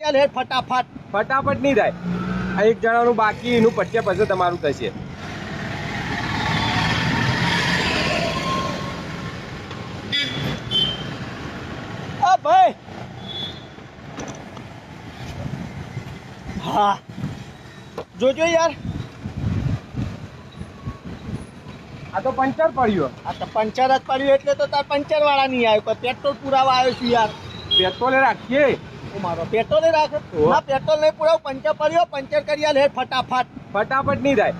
ચાલ ફટાફટ. ફટાફટ નહીં થાય. એક જણાનું બાકી એનું પટ્યા પછી તમારું થશે. ભાઈ. હા. જોજો યાર. આ તો પંચર પડ્યો. આ તો પંચર જ પડ્યું એટલે તો તાર પંચર વાળા નહીં આવ્યો. પેટ્રોલ પુરાવા આવ્યો છું યાર. પેટ્રોલ રાખીએ. મારો પેટ્રોલ રાખે. ના પેટ્રોલ નહીં પુરાવ પંચર પડ્યો પંચર કરી આલ ફટાફટ. ફટાફટ નહીં થાય.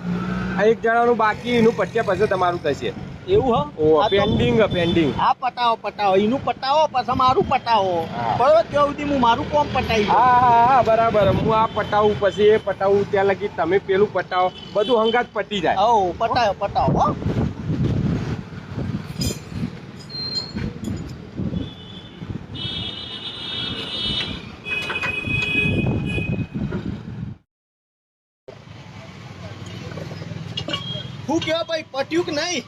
એક જણાનું બાકી એનું પટ્યા પછી તમારું થશે. એવું હો? પેન્ડિંગ પેન્ડિંગ હા પટાવો પટાવો. એનું પટાવો પછી મારું પટાવો. બરોબર? ત્યાં સુધી હું મારું કોમ પટાવી હા હા હા બરાબર. હું આ પટાવું પછી એ પટાવું ત્યાં લગી તમે પેલું પટાવો. બધું હંગાત પટી જાય. હો પટાવો પટાવો હો. શું કેવા ભાઈ પટ્યું કે નહીં?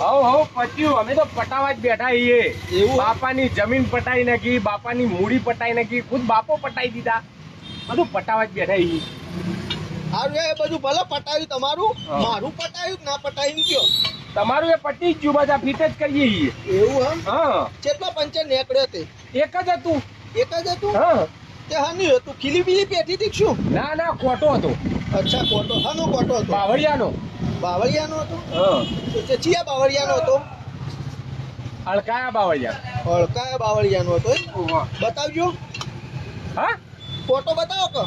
હવ હવ પટ્યું. અમે તો પટાવા જ બેઠા છીએ. એવું? બાપાની જમીન પટાઈ નાખી બાપાની મૂડી પટાઈ નાખી ખુદ બાપો પટાઈ દીધા. બધું પટાવા જ બેઠા છીએ. સારું એ બધું ભલે પટાવ્યું તમારું. મારું પટાવ્યું ના પટાવ્યું કયો? તમારું એ પટી જ ગયું બધા ફિટ જ કરીએ છીએ. એવું હા હા. કેટલા પંચર નીકળ્યો તે? એક જ હતું. એક જ હતું? હા. તે હાની હતું? ખીલી બીલી પેટી હતી શું? ના ના ખોટો હતો. અચ્છા ખોટો. હાનો ખોટો હતો? બાવળિયાનો. બાવળિયાનો હતો? હા. તો ચિયા બાવળિયાનો હતો? અળકાયા બાવળિયા. હળકા બાવળિયાનો હતો? બતાવજો. હા? ફોટો બતાવો કે?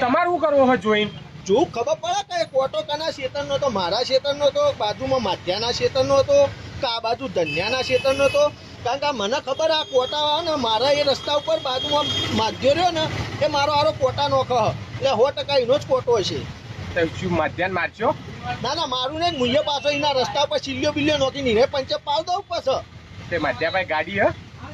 તમારે શું કરવો હોય જોઈને? જો ખબર પડે કે કોટો કના શેતરનો હતો મારા શેતરનો હતો બાજુમાં માધ્યાના શેતરનો હતો કે આ બાજુ ધન્યાના શેતરનો હતો? કારણ કે આ મને ખબર આ કોટા ને મારા એ રસ્તા ઉપર બાજુમાં માધ્યો રહ્યો ને એ મારો આરો કોટા નો કહ એટલે સો ટકા એનો જ કોટો છે શું મધ્યાહન મારશો ના ના મારું નહીં મુయ్య પાછો એના રસ્તા પર સિલ્યો બિલ્યો નોકી નીરે પંચર પાડ દઉં પાછો. તે મધ્યાભાઈ ગાડી હે?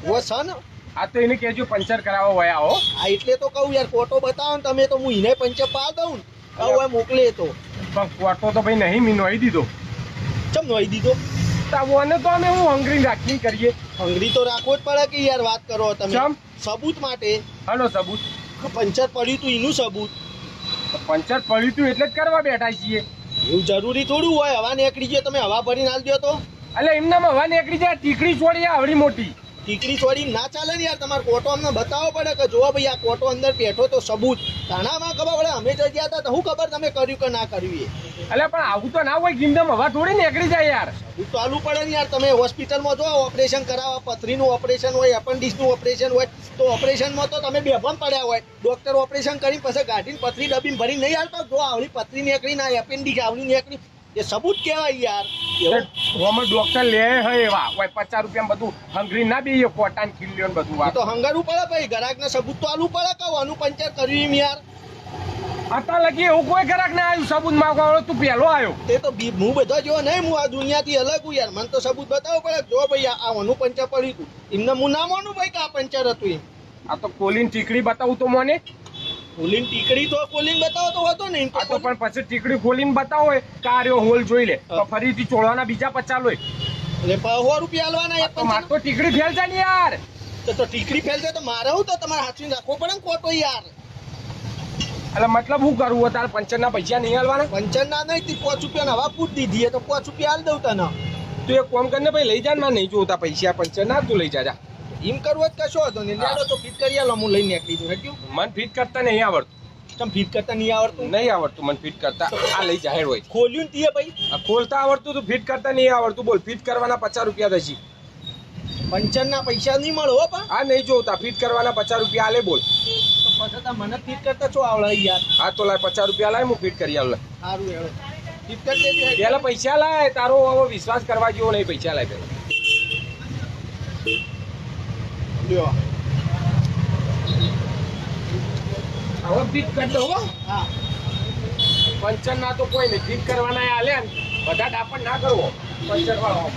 વો છે ને આ તો એને કહેજો પંચર કરાવો વયા હો આ એટલે તો કહું યાર કોટો બતાવો ને તમે તો હું એને પંચર પાડ દઉં ને. હવે મોકલે તો. પણ ફોટો તો ભાઈ નહીં મેં નોઈ દીધો. ચમ નોઈ દીધો? તો ઓને તો અમે હું હંગરી રાખી કરીએ. હંગરી તો રાખવો જ પડે કે યાર વાત કરો તમે? સબૂત માટે. હાલો સબૂત. પંચર પડ્યું તું એનું સબૂત. પંચર પડ્યું તું એટલે જ કરવા બેઠા છીએ. એવું જરૂરી થોડું હોય હવા નીકળી જાય તમે હવા ભરીને હાલ દો તો. એટલે એમનામાં હવા નીકળી જાય ટીકડી છોડી આવડી મોટી. ટીકડી છોડી ના ચાલે ને યાર તમારે કોટો અમને બતાવવો પડે કે જો ભાઈ આ કોટો અંદર બેઠો તો સબૂત. તાણામાં ખબર પડે અમે જો ગયા હતા તો શું ખબર તમે કર્યું કે ના કર્યું એ? એટલે પણ આવું તો ના હોય ગીમદમ હવા થોડી નીકળી જાય યાર. સબૂત તો આલું પડે ને યાર તમે હોસ્પિટલમાં જો ઓપરેશન કરાવવા પથરીનું ઓપરેશન હોય એપન્ડિક્સનું ઓપરેશન હોય તો ઓપરેશનમાં તો તમે બેભાન પડ્યા હોય. ડોક્ટર ઓપરેશન કરીને પછી ગાઢીને પથરી ડબીને ભરી નહીં આવતો જો આવડી પથરી નીકળી ના એપેન્ડિક્સ આવડી નીકળી. એ સબૂત કહેવાય યાર. એવું હોમાં ડોક્ટર લે હે એવા. હોય પચાસ રૂપિયા બધું હંગરી ના બી કોટાન ને બધું આ તો હંગારવું પડે ભાઈ ગ્રાહકને સબૂત તો આલું પડે કહું આનું પંચર કર્યું યાર. અત્યાર લગી એવું કોઈ ગ્રાહક ના આવ્યું સબૂત માંગવા તું પેલો આવ્યો તે તો હું બધા જો નહીં હું આ દુનિયાથી અલગ હું યાર. મને તો સબૂત બતાવવું પડે જો ભાઈ આ આ પંચર પડ્યું હતું એમને હું ના માનું ભાઈ કે આ પંચર હતું એમ. આ તો કોલીન ટીકડી બતાવું તો મને. કોલિંગ ટીકડી તો ખોલીને બતાવો તો હતો ને આ તો પણ પછી ટીકડી ખોલીને બતાવો કાર્યો હોલ જોઈ લે. તો ફરીથી ચોળવાના બીજા પચાસ લોય એટલે સો રૂપિયા આલવાના એક માર તો ટીકડી ફેલ જાય ને યાર. તો તો ટીકડી ફેલ જાય તો મારે હું તો તમારે હાથવીને રાખવો પડે ને ખોટો યાર. એટલે મતલબ હું કરું તારે પંચર ના પૈસા નહીં હાલવાના પંચર ના નહીં તી પાંચ રૂપિયા હવા પૂટ દીધી તો પાંચ રૂપિયા હાલ દઉં તને. તું એક કોમ કરીને ભાઈ લઈ જા ને નહીં જોતા પૈસા પંચર ના તું લઈ જા. એમ કરવું જ કશો હતો ને લેડો તો ફિટ કરી આલો હું લઈને નીકળી દઉં હટ્યું? મન ફિટ કરતા નહીં આવડતું. તમે ફિટ કરતા નહીં આવડતું? નહીં આવડતું મને ફિટ કરતા. આ લઈ જાહેર હોય. ખોલ્યું ને તીએ ભાઈ આ ખોલતા આવડતું તો ફિટ કરતા નહીં આવડતું. બોલ ફિટ કરવાના પચાસ રૂપિયા થશે. પંચર ના પૈસા નહીં મળો પા. આ નહીં જોતા ફિટ કરવાના પચાસ રૂપિયા આલે બોલ. પછી મને ફિટ કરતા છો આવડે યાર. હા તો લાય પચાસ રૂપિયા લાય હું ફિટ કરી આવું સારું ફિટ કરી દેજો હેડ. પૈસા લાય તારો હવે વિશ્વાસ કરવા જેવો નહીં પૈસા લાય પેલા. લ્યો. હવે ફિટ કરી દો હો. હા. પંચર ના તો કોઈ નહીં. ભીત કરવાના આલે બધા ડાપણ ના કરવો. પંચર વાળો